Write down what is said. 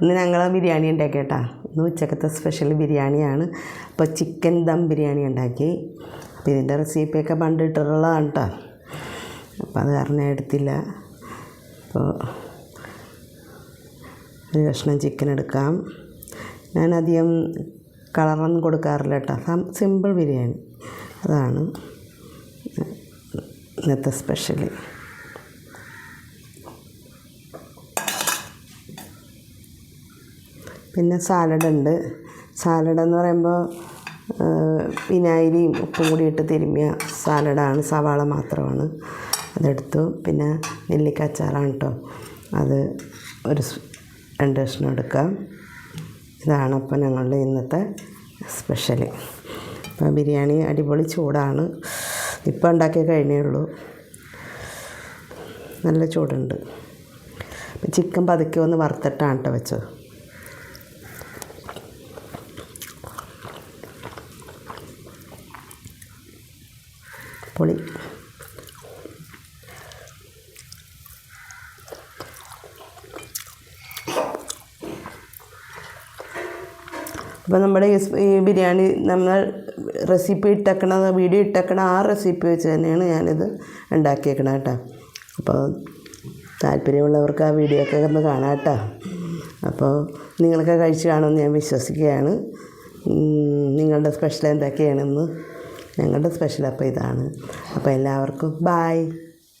ഇന്ന് ഞങ്ങൾ ബിരിയാണി ഉണ്ടാക്കി കേട്ടോ. ഇന്ന് ഉച്ചക്കത്തെ സ്പെഷ്യൽ ബിരിയാണിയാണ്. അപ്പോൾ ചിക്കൻ ദം ബിരിയാണി ഉണ്ടാക്കി. അപ്പോൾ ഇതിന്റെ റെസിപ്പിയൊക്കെ പണ്ട് ഇട്ടിട്ടുള്ളതാണ് കേട്ടോ അപ്പോൾ അത് കാരണം എടുത്തില്ല. അപ്പോൾ ഒരു കഷ്ണം ചിക്കൻ എടുക്കാം. ഞാൻ അധികം കളറൊന്നും കൊടുക്കാറില്ല കേട്ടോ സിമ്പിൾ ബിരിയാണി. അതാണ് ഇന്നത്തെ സ്പെഷ്യൽ പിന്നെ സാലഡ് ഉണ്ട് സാലഡ് എന്ന് പറയുമ്പോൾ വിനാഗിരിയും ഉപ്പും കൂടി ഇട്ട് തിരുമ്മിയ സാലഡാണ്. സവാള മാത്രമാണ് അതെടുത്തു. പിന്നെ നെല്ലിക്ക അച്ചാറാണ് കേട്ടോ അത് ഒരു രണ്ട് കഷ്ണം എടുക്കാം. ഇതാണ് അപ്പോൾ ഞങ്ങളുടെ ഇന്നത്തെ സ്പെഷ്യൽ അപ്പോൾ ബിരിയാണി അടിപൊളി ചൂടാണ്. ഇപ്പം ഉണ്ടാക്കി കഴിഞ്ഞേ ഉള്ളൂ. നല്ല ചൂടുണ്ട്. ചിക്കൻ പതുക്കെ ഒന്ന് വറുത്തിട്ടാണ് കേട്ടോ വെച്ചത്. പൊളി. അപ്പോൾ നമ്മുടെ ഈ ബിരിയാണി നമ്മൾ റെസിപ്പി ഇട്ടേക്കണ വീഡിയോ ഇട്ടേക്കണ ആ റെസിപ്പി വെച്ച് തന്നെയാണ് ഞാനിത് ഉണ്ടാക്കിയേക്കണത് കേട്ടോ. അപ്പോൾ താല്പര്യമുള്ളവർക്ക് ആ വീഡിയോ ഒക്കെ ഒന്ന് കാണാം കേട്ടോ. അപ്പോൾ നിങ്ങളൊക്കെ കഴിച്ച് കാണുമെന്ന് ഞാൻ വിശ്വസിക്കുകയാണ്. നിങ്ങളുടെ സ്പെഷ്യൽ എന്തൊക്കെയാണെന്ന് ഞങ്ങളുടെ സ്പെഷ്യൽ അപ്പം ഇതാണ്. അപ്പോൾ എല്ലാവർക്കും ബായ്.